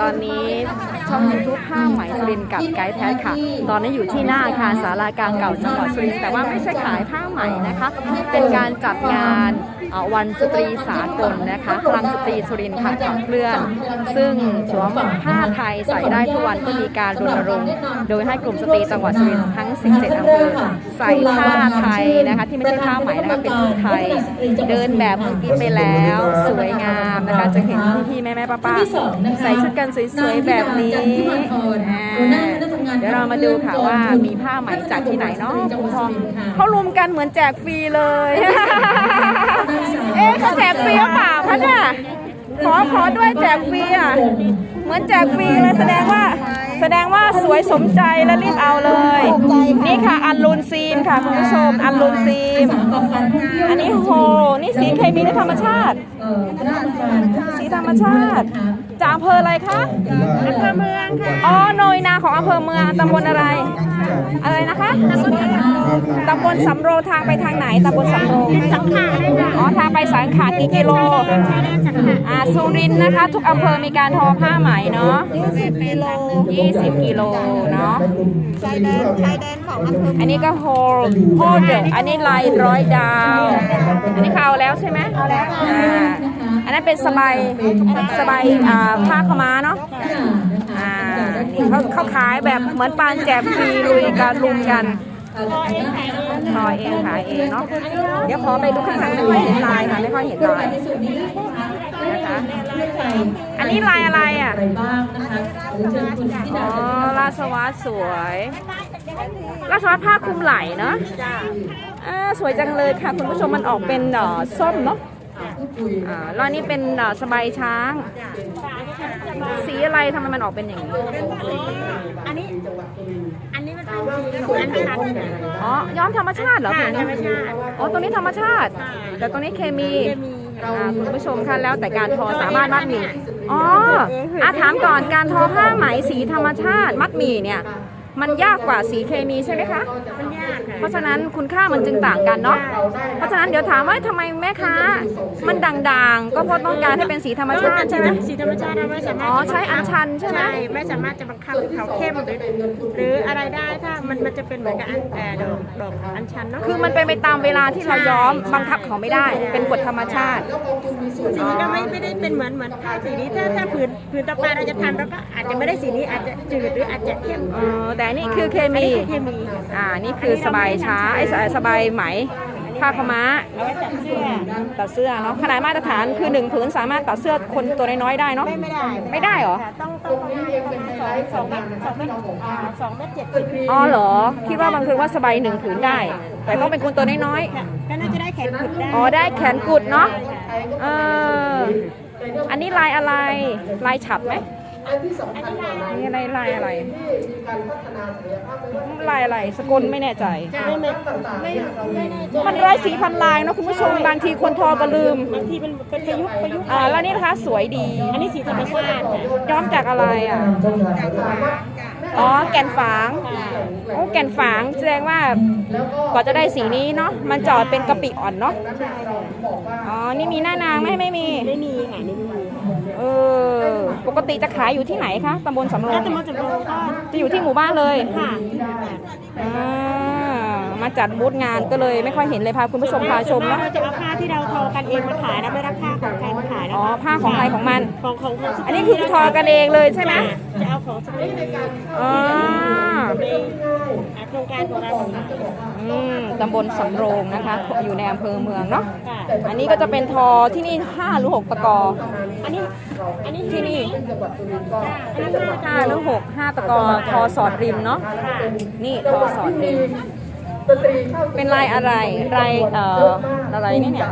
ตอนนี้ช่องยูทูบผ้าไหมสุรินกับไกด์แพทค่ะ ตอนนี้อยู่ที่หน้าอาคารสารากลางเก่าจังหวัดสุรินทร์แต่ว่าไม่ใช่ขายผ้าไหมนะคะ เป็นการจัดงานวันสตรีสากลนะคะพลังสตรีสุรินทร์ค่ะขับเคลื่อน ซึ่งสวมผ้าไทยใส่ได้ทุกวันก็มีการรณรงค์โดยให้กลุ่มสตรีจังหวัดสุรินทร์ทั้ง 17อำเภอใส่ผ้าไทยนะคะ ที่ไม่ใช่ผ้าไหมนะคะเป็นชุดไทย เดินแบบเมื่อกี้ไปแล้ว สวยงามนะคะจะเห็นพี่ๆแม่ๆป้าๆใส่ชุดกันสวยๆแบบนี้อ่าเดี๋ยวเรามาดูค่ะว่ามีผ้าไหมจากที่ไหนเนาะคุณพองเขารวมกันเหมือนแจกฟรีเลย เอ๊ะเขาแจกฟรีหรือเปล่าคะเนี่ยขอขอด้วยแจกฟรีอะ เหมือนแจกฟรีเลยแสดงว่า แสดงว่าสวยสมใจแล้วรีบเอาเลย นี่ค่ะอันลูนซีนค่ะคุณผู้ชมอันลูนซีนอันนี้โฮนี่สีเคมีหรือธรรมชาติ สีธรรมชาติจากอำเภออะไรคะอำเภอเมืองค่ะอ๋อโนยนาของอำเภอเมืองตำบลอะไร อะไรนะคะตำบลสำโรงทางไปทางไหนตำบลสำโรงสังขารอ๋อทางไปสังขารกี่กิโลอ่าสุรินทร์นะคะ ทุกอำเภอมีการทอผ้าไหมเนาะ20กิโล20กิโลเนาะชายแดนชายแดนของอำเภออันนี้ก็โฮลโฮลเดอร์อันนี้ลายร้อยดาว อันนี้เขาเอาแล้วใช่ไหมเอาแล้วอันนั้นเป็นสบายสบายอ่าผ้าขาวม้าเนาะอ่านี่ เขาเขาขายแบบเหมือนปานแจกฟรีลุยกันลุมกันทอเองขายเองเนาะเดี๋ยวขอไปดูข้างหลังไม่ค่อยเห็นลายค่ะไม่ค่อยเห็นลายนะคะอันนี้ลายอะไรอะบ้างนะคะอ๋อราชวัตรสวยราชวัตรผ้าคลุมไหล่เนาะอ่าสวยจังเลยค่ะคุณผู้ชมมันออกเป็นเอ่อส้มเนาะ อ่าแล้วอันนี้เป็นเอ่อสบายช้าง สีอะไรทำไมมันออกเป็นอย่างนี้ อันนี้ อันนี้มันเป็นสีเหมือนกันอ๋อ ย้อมธรรมชาติเหรอค่ะคุณธรรมชาติอ๋อตัวนี้ธรรมชาติ แต่ตัวนี้เคมีเคมีอ่าคุณผู้ชมค่ะแล้วแต่การทอสามารถมัดหมี่อ๋ออาถามก่อนการทอผ้าไหมสีธรรมชาติ มัดหมี่เนี่ย มันยากกว่าสีเคมีใช่ไหมคะ มันยากค่ะเพราะฉะนั้นคุณค่ามันจึงต่างกันเนาะ เพราะฉะนั้นเดี๋ยวถามว่าทำไมแม่ค้า มันด่างๆ ก็เพราะต้องการให้เป็นสีธรรมชาติใช่ไหมสีธรรมชาติเราไม่สามารถอ๋อใช้อัญชันใช่ไหมใช่ไม่สามารถจะบังคับให้เขาเข้มหรือหรืออะไรได้ถ้ามันมันจะเป็นเหมือนกับอันเอ่อดอกดอกอัญชันเนาะคือมันเป็นไปตามเวลาที่เราย้อมบังคับเขาไม่ได้ เป็นกฎธรรมชาติ สีก็ไม่ไม่ได้เป็นเหมือนเหมือนผ้าสีนี้ถ้าถ้าผืนผืนต่อไปเราจะทำแล้วก็อาจจะไม่ได้สีนี้อาจจะจืดหรืออาจจะเข้มเออแต่อันนี่คือเคอันมีนี้คือเคมีอ่า นี่คือสบายช้าไอ้สสบายไหมผ้าขาวม้าเอาไว้จับเสื้อตัดเสื้อเนาะขนาดมาตรฐานคือหนึ่งผืนสามารถตัดเสื้อคนตัวน้อยๆได้เนาะไม่ไม่ได้ไม่ได้เหรอค่ะต้องต้องประมาณสองสองเมตรสองเมตรอ่าสองเมตรเจ็ดสิบอ๋อเหรอ คิดว่าบางคืนว่าสบายหนึ่งผืนได้ แต่ต้องเป็นคนตัวน้อยก็น่าจะได้แขนกุดได้ๆอ๋อได้แขนกุดเนาะเอออันนี้ลายอะไรลายฉับไหม นี่อะไรลายอะไรลายอะไรสกลไม่แน่ใจไม่ไม่ไม่ไม่แน่ใจมันร้อยสีพันลายเนาะคุณผู้ชมบางทีคนทอก็ลืมบางทีมันเป็นประยุกต์ประยุกต์อ่าแล้วนี่นะคะสวยดีอันนี้สีธรรมชาติค่ะย้อมจากอะไรอะ อ๋อแก่นฝางโอ้แก่นฝางแสดงว่ากว่าจะได้สีนี้เนาะมันจอดเป็นกะปิอ่อนเนาะอ๋อนี่มีหน้านางไหมไม่มี ไม่มีค่ะไม่มี เออ ปกติจะขายอยู่ที่ไหนคะตำบลสำโรถ้างจะมาจำลองก็จะอยู่ที่หมู่บ้านเลยค่ะอ่ามาจัดบูธงานก็เลยไม่ค่อยเห็นเลยพาคุณผู้ชมพาชมเราเนาะจะเอาผ้าที่เราทอกันเองมาขายนะไม่รับผ้าของใครมาขายนะอ๋อผ้าของใครของมัน ของของของ อันนี้คือทอกันเองเลยใช่ไหม จะเอาของสตรีอ๋อในโครงการของเราขายอืมตำบลสำโรงนะคะ อยู่ในอำเภอเมืองเนาะค่ะอันนี้ก็จะเป็นทอที่นี่5หรือ6ตะกอ อันนี้ อันนี้ที่นี่อันนี้ห้า5หรือ6 5ตะกอทอสอดริมเนาะ นี่ทอสอดริม เป็นลายอะไรลายเอ่ออะไรนี่เนี่ย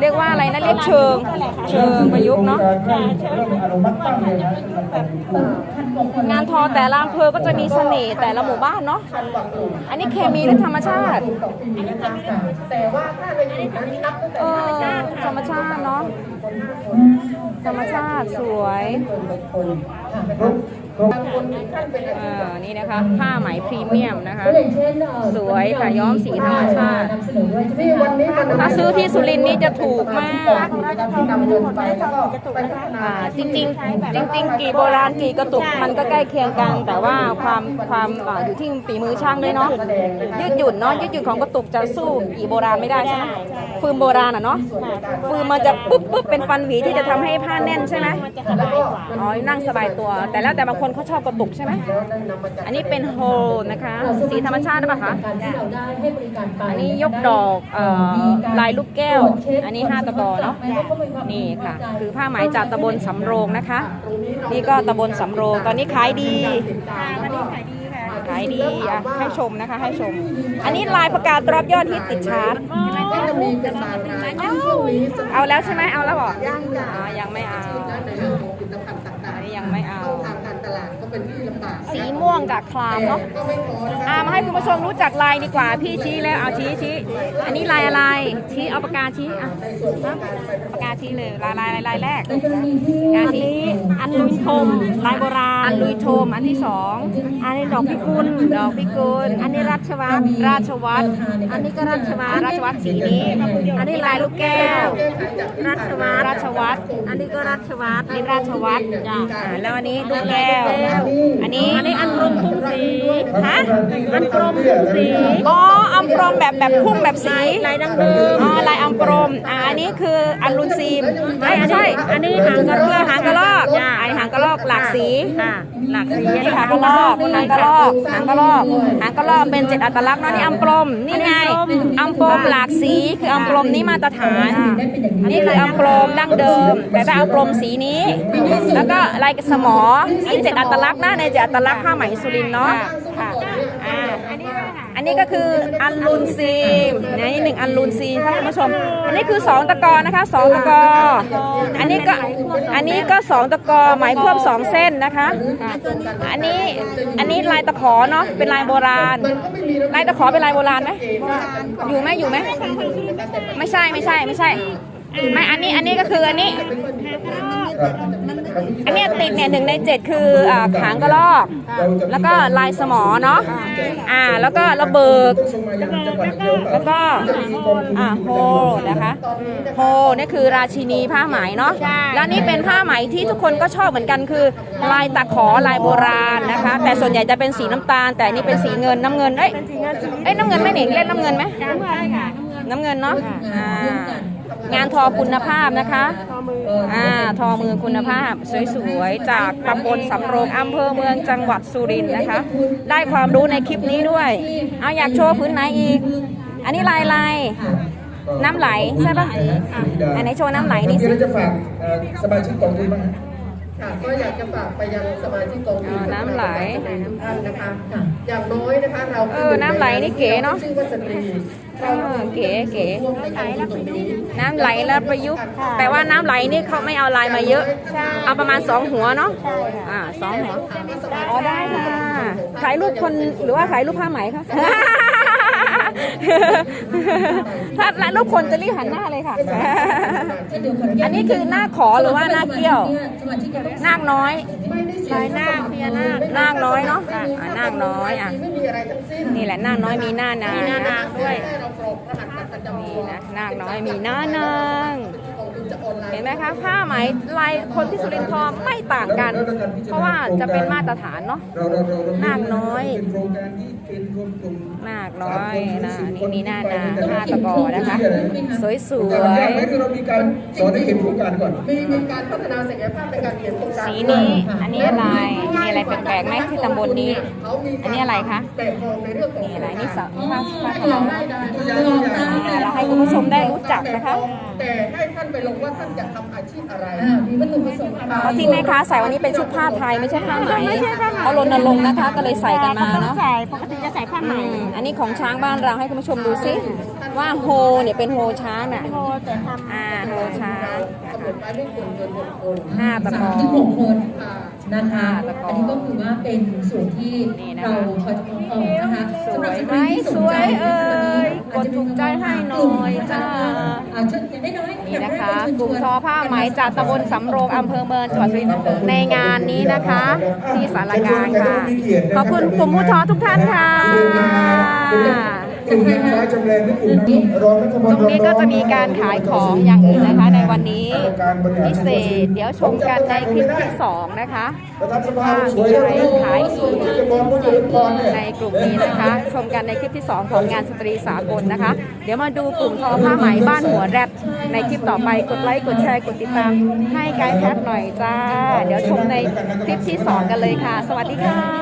เรียกว่าอะไรนะเรียกเชิงเชิงประยุกต์เนาะงานทอแต่ละอำเภอก็จะมีเสน่ห์แต่ละหมู่บ้านเนาะอันนี้เคมีหรือธรรมชาติเออธรรมชาติเนาะธรรมชาติสวยเออ นี่นะคะ ผ้าไหมพรีเมียมนะคะ สวยค่ะย้อมสีธรรมชาติ ถ้าซื้อที่สุรินทร์นี่จะถูกมากอ่าจริงจริงกี่โบราณกี่กระตุกมันก็ใกล้เคียงกัน แต่ว่าความความอยู่ที่ฝีมือช่างด้วยเนาะยืดหยุ่นเนาะยืดหยุ่นของกระตุกจะสู้กี่โบราณไม่ได้ใช่ไหมฟืนโบราณอะเนาะฟืนมันจะปุ๊บปุ๊บเป็นฟันหวีที่จะทำให้ผ้าแน่นใช่ไหมอ๋อนั่งสบายตัว แต่แล้วแต่บางคนเขาชอบกระตุกใช่ไหม อันนี้เป็นโฮลนะคะ สีธรรมชาติหรือเปล่าคะ อันนี้ยกดอกเอ่อลายลูกแก้ว อันนี้ห้าตะกอเนาะ นี่ค่ะ คือผ้าไหมจากตำบลสำโรงนะคะ นี่ก็ตำบลสำโรง ตอนนี้ขายดีวันนี้ขายดีค่ะขายดีอะให้ชมนะคะให้ชม อันนี้ลายประกาศรับยอดฮิตติดชาร์ตเอาแล้วใช่ไหมเอาแล้วเหรอยังยังไม่เอา open สีม่วงกับคลามเนาะอ่ามาให้คุณผู้ชมรู้จักลายดีกว่า พี่ชี้แล้วเอาชี้ชี้อันนี้ลายอะไร ชี้เอาปากกาชี้อะปากกาชี้เลยลายลายลายลายแรกปากกาชี้อันลุยทมลายโบราณอันลุยโทมอันที่สองอันนี้ดอกพิกุลดอกพิกุลอันนี้รัชวัตรราชวัตรอันนี้ก็รัชวัอ่าตรราชวัตรสีนี้ อันนี้ลายลูกแก้วรัชวัตรราชวัตรอันนี้ก็รัชวัตรอันนี้ราชวัตรจ้ะอ่าแล้วอันนี้ลูกแก้ว อันนี้อันนี้อันกรมทุ่งสีฮะอันกรมทุ่งสีอ๋ออัมปรมแบบแบบพุ่งแบบสีลายดังเดิมอ๋อลายอัมปรมอ่าอันนี้คืออันลุนซีมไม่อันนี้ใช่อันนี้หางกระรอกเพื่อหางกระรอกจ้ะอันนี้หางกระรอกหลากสีค่ะหลักสีอันนี้หางกระรอกหางกระรอกหางกระรอกหางกระรอกเป็นเจ็ดอัตลักษณ์เนาะนี่อัมปรมนี่ไงอัมปรมหลากสีคืออัมปรมนี่มาตรฐานนี่คืออัมปรมดั้งเดิมแต่ถ้าอัมปรมสีนี้ แล้วก็ลายสมอนี่เจ็ดอัตลักษณ์นะในเจ็ดอัตลักษณ์ผ้าไหมสุรินทร์เนาะค่ะอ่าอันนี้ก็คืออันลูนซีมนะนี่หนึ่งอันลูนซีมท่านผู้ชม อันนี้คือสองตะกอนะคะสองตะกอ อันนี้ก็อันนี้ก็สองตะกอไหมควบสองเส้นนะคะ อันนี้อันนี้ลายตะขอเนาะเป็นลายโบราณ ลายตะขอเป็นลายโบราณไหมอยู่ไหมอยู่ไหมไม่ใช่ไม่ใช่ไม่ใช่ ไม่อันนี้อันนี้ก็คืออันนี้อันเนี้ยติดเนี่ยหนึ่งในเจ็ดคืออ่าขางกระรอก แล้วก็ลายสมอเนาะอ่าแล้วก็ระเบิกแล้วก็อ่าโฮนะคะโฮนี่คือราชินีผ้าไหมเนาะแล้วนี่เป็นผ้าไหมที่ทุกคนก็ชอบเหมือนกันคือ ลายตะขอลายโบราณนะคะ แต่ส่วนใหญ่จะเป็นสีน้ำตาล แต่อันนี่เป็นสีเงินน้ำเงินเอ้ยเอ้ยน้ำเงินไหมหนิงเล่นน้ำเงินไหมน้ำเงินเนาะอ่า งานทอคุณภาพนะคะอ่าทอมือคุณภาพ สวยๆ จากตำบลสำโรงอำเภอเมืองจังหวัดสุรินทร์นะคะ ได้ความรู้ในคลิปนี้ด้วย เอาอยากโชว์พื้นไหนอีก อันนี้ลายลายน้ำไหลใช่ปะอะอันไหนโชว์น้ำไหลนี่มีสิอะไรจะฝากเอ่อสมาชิกกองทุนบ้างฮะ ค่ะก็อยากจะฝากไปยังสมาชิกกองทุอ่านน้ำไหลท่านนะคะค่ะอย่างน้อยนะคะเราเออน้ำไหลนี่เก๋เนอะชื่อว่าสตรีเออเก๋เก๋ น้ำไหลแล้วประยุกต์แต่ว่าน้ำไหลนี่เขาไม่เอาลายมาเยอะ เอาประมาณสองหัวเนาะอ่าสองหัวอ๋อได้ค่ะถ่ายรูปคนหรือว่าถ่ายรูปผ้าไหมคะ ถ้าถ่ายรูปคนจะรีบหันหน้าเลยค่ะ อันนี้คือหน้าขอหรือว่าหน้าเกี้ยว นาคน้อยลายหน้าพญานาคนาคน้อยเนาะอะนาคน้อยอะไม่มีอะไรทั้งสิ้นนี่แหละนาคน้อยมีหน้านางมีหน้านางด้วยให้เรากรอกรหัสบัตรประจำนี่ตัวนะนาคน้อยมีหน้านางกองทุนจะออนไลน์เห็นไหมคะผ้าไหมลายคนที่สุรินทร์ทองไม่ต่างกัน เพราะว่าจะเป็นมาตรฐานเนาะเราเราเราเรานาคน้อยเป็ นโครงการที่เป็นรวมกลุ่มนาคน้อยนะนี่มีหน้านางห้าตะกอนะคะ สวยสโครงวการยากยไหมคือเรามีการสอนให้เห็นโครงการก่อนมีมีการพัฒนาศักยภาพในการเขียนโครงการสีนี้อันนี้อะไรมีอะไรแปลกๆไหมที่ตำบลนี้เขามีอันนี้อะไรคะแปลกมองในเรื่องของนี่อะไรนี่สาวผ้าผ้าขาวอ่าเราให้คุณผู้ชมได้รู้จักนะคะแต่ให้ท่านไปลงว่าท่านจะทำอาชีพอะไรมีวัตถุประสงค์อะไรเพราะที่แม่ค้าใส่วันนี้เป็นชุดผ้าไทยไม่ใช่ผ้าไหมเขารณรงค์นะคะก็เลยใส่กันมาต้องเนาะใส่ปกติจะใส่ผ้าไหมอืมอันนี้ของช้างบ้านเราให้คุณผู้ชมดูสิว่าโฮเนี่ยเป็นโฮช้างน่ะโอ้แต่ทำอ่า โฮช้างกำหนดไว้ไม่เกินเกินหกคนห้าตะกอหกคนค่ะนะคะแล้วก็อันนี้ก็คือว่าเป็นส่วนที่นี่นะคะเราคอยจะคุ้มครองนะคะสวยสำหรับสตรีที่สนใจไหมสวยเอ่ยอาจจะมีกดถูกใจให้หน่อยจ้าอาจจะอย่างน้อยๆนี่นะคะอยากให้กลุ่มทอผ้าไหมจากตำบลสำโรงอำเภอเมืองจังหวัดสุรินทร์ในงานนี้นะคะ ที่สารกลางค่ะ ขอบคุณกลุ่มผู้ทอทุกท่านค่ะ กลุ่มนางฟ้าจำแรงที่กลุ่มรองรัฐมตรงนี้ก็จะมีการขายของอย่างอื่นนะคะ ในวันนี้พิเศษ เดี๋ยวชมกันในคลิปที่สองนะคะประธานสภาสวยแล้วขายอีกในกลุ่มนี้นะคะ ชมกันในคลิปที่2ของงานสตรีสากลนะคะ เดี๋ยวมาดูกลุ่มทอผ้าไหมบ้านหัวแรดในคลิปต่อไปกดไลค์กดแชร์กดติดตามให้ไกด์แพทหน่อยจ้า เดี๋ยวชมในคลิปที่2กันเลยค่ะ สวัสดีค่ะ